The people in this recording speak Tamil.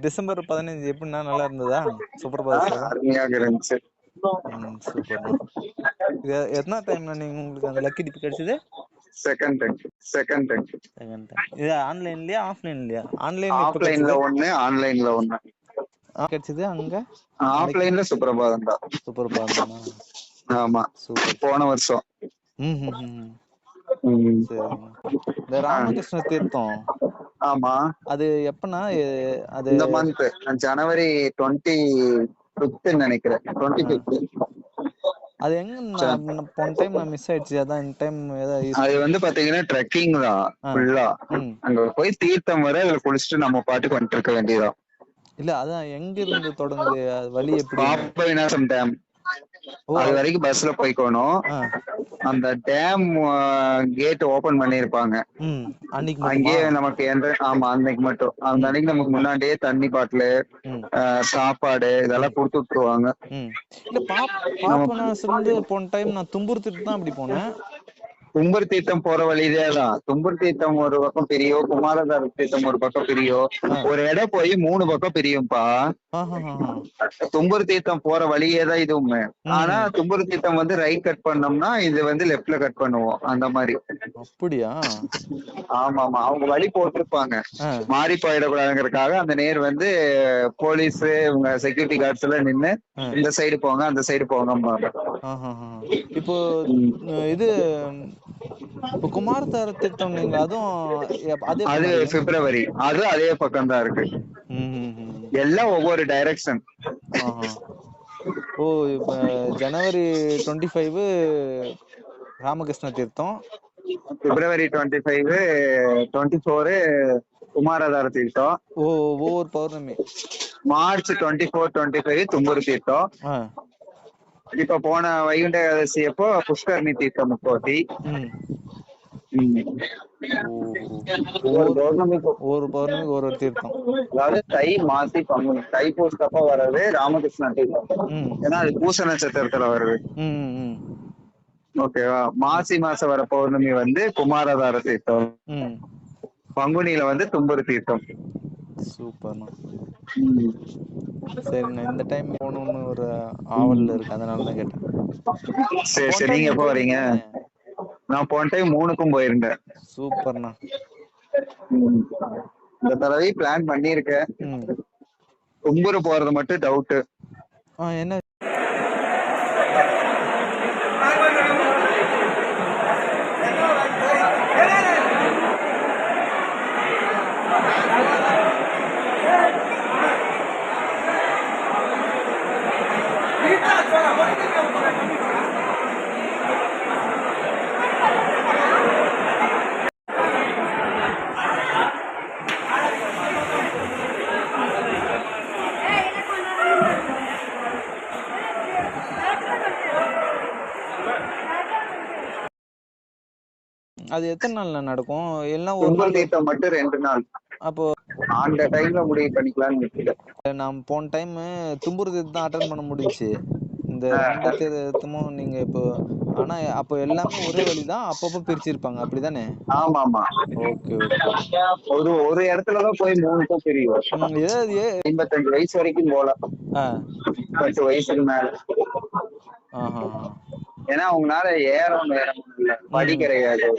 டிசம்பர் பதினஞ்சு எப்படின்னா நல்லா இருந்ததா? அருமையாக இருந்துச்சு. சூப்பர்ண்ணா இது எத்தனை டைம்ண்ணா நீங்க உங்களுக்கு அந்த லக்கி டிப் கிடைச்சது? Second time second time second time இது ஆன்லைன்லயா ஆஃப்லைன்லயா? ஆன்லைன்ல ஆஃப்லைன்ல ஒண்ணு ஆன்லைன்ல ஒண்ணு. கிடைச்சது அங்க? ஆஃப்லைன்ல சுப்ரபாதம் தான். சுப்பிரபாதம்ண்ணா ஆமா. சூப்பர். போன வருஷம். இந்த ராமகிருஷ்ண தீர்த்தம்? ஆமா. அது எப்பண்ணா எ- அது இந்த மந்த் ஜனவரி டுவெண்ட்டி ஃபிஃப்த் நினைக்கிறேன். டுவெண்ட்டி ஃபிஃப்த் அது எங்க போன டைம் நான் மிஸ் ஆயிடுச்சு. அதான் இந்த டைம் அது வந்து பாத்தீங்கன்னா ட்ரெக்கிங் தான். ஃபுல்லா அங்க போய் தீர்த்தம் வர அதுல குளிச்சுட்டு நம்ம பாட்டுக்கு வந்துட்டு இருக்க வேண்டியதான் இல்ல அதான் எங்க இருந்து தொடங்குது வழி எப்படி? பாப்ப விநாசம் டேம் அது வரைக்கும் பஸ்ல போய்க்கணும். அந்த டேம் கேட் ஓபன் பண்ணிருப்பாங்க? அங்கேயே நமக்கு எந்த ஆமா அன்னைக்கு மட்டும். அந்த அன்னைக்கு நமக்கு முன்னாடியே தண்ணி பாட்டிலு சாப்பாடு இதெல்லாம் கொடுத்து விட்டுருவாங்க. போன டைம் நான் தும்புறுத்துட்டு தான் அப்படி போனேன். தும்பர் தீர்த்தம் போற வழியிலே தான் தும்பர் தீர்த்தம் ஒரு பக்கம் பிரியோ குமாரதார தீர்த்தம் ஒரு பக்கம் பிரியோ. ஒரு இடம் போய் மூணு பக்கம் பிரியும்பா. தும்பர் தீர்த்தம் போற வழியே தான் இதுவுமே ஆனா தும்பர் தீர்த்தம் வந்து ரைட் கட் பண்ணோம்னா இது வந்து லெஃப்ட்ல கட் பண்ணுவோம். அந்த மாதிரி. அப்படியா? ஆமா ஆமா அவங்க வழி போட்டிருப்பாங்க. மாறி போயிடக்கூடாதுங்கிறதுக்காக அந்த நேர் வந்து போலீஸ் இவங்க செக்யூரிட்டி கார்ட்ஸ் எல்லாம் நின்னு. இந்த சைடு போங்க அந்த சைடு போங்க. இப்போ இது இப்போ குமாரதார திட்டம் நீங்க அதுவும் அதே. பிப்ரவரி. அது அதே பக்கம் தான் இருக்கு. எல்லாம் ஒவ்வொரு டைரக்ஷன். ஓ இப்ப ஜனவரி twenty five Ramakrishna Theertham. February twenty five twenty four Kumaradhara Theertham. ஓ ஒவ்வொரு பௌர்ணமி. March twenty four twenty five Tumburu Theertham. இப்ப போன வைகுண்ட ஏகாதசி அப்போ புஷ்கரணி தீர்த்தம் முப்போட்டி ம் ம். ஓ ஒவ்வொரு பௌர்ணமிக்கு ஒவ்வொரு பௌர்ணமிக்கு ஒரு ஒரு தீர்த்தம். அதாவது தை மாசி பங்குனி. தை பூசத்தப்ப வர்றது ராமகிருஷ்ண தீர்த்தம். ஏன்னா அது பூச நட்சத்திரத்துல வருது. ஓகேவா மாசி மாசம் வர பௌர்ணமி வந்து குமாரதார தீர்த்தம். பங்குனியில வந்து தும்புரு தீர்த்தம். சூப்பர்ண்ணா. சரிண்ணா இந்த டைம் போகணும்னு ஒரு ஆவல்ல இருக்கு அதனால தான் கேட்டேன். சரி சரி நீங்க எப்போ வரீங்க? நான் போன டைம் மூணுக்கும் போயிருந்தேன். சூப்பர்ண்ணா. இந்த தடவை பிளான் பண்ணியிருக்கேன். தும்புரு போறது மட்டும் டவுட் ஆ என்ன அது எத்தனை நாள்ல நடக்கும்? எல்லாம் ஒரு தீர்த்தம் மட்டும் ரெண்டு நாள். அப்போ அந்த டைம்ல முடிவு பண்ணிக்கலாம்னு நான் போன டைம் தும்புரு தீர்த்தம் தான் அட்டன் பண்ண முடிஞ்சுச்சு. இந்த ரெண்டு தீர்த்தமும் நீங்க இப்போ ஆனா அப்போ எல்லாமே ஒரே வழிதான் அப்பப்போ பிரிச்சிருப்பாங்க அப்படிதானே? ஆமா ஆமா ஓகே ஓகே. ஒரு ஒரு இடத்துலதான் போய் மூணுக்கும் பிரியும் ஏதாவது ஐம்பத்தஞ்சு வயசு வரைக்கும் போலாம் பத்து வயசுக்கு மேல. ஏன்னா அவங்களால ஏறவும் ஏற படி கிடையாது.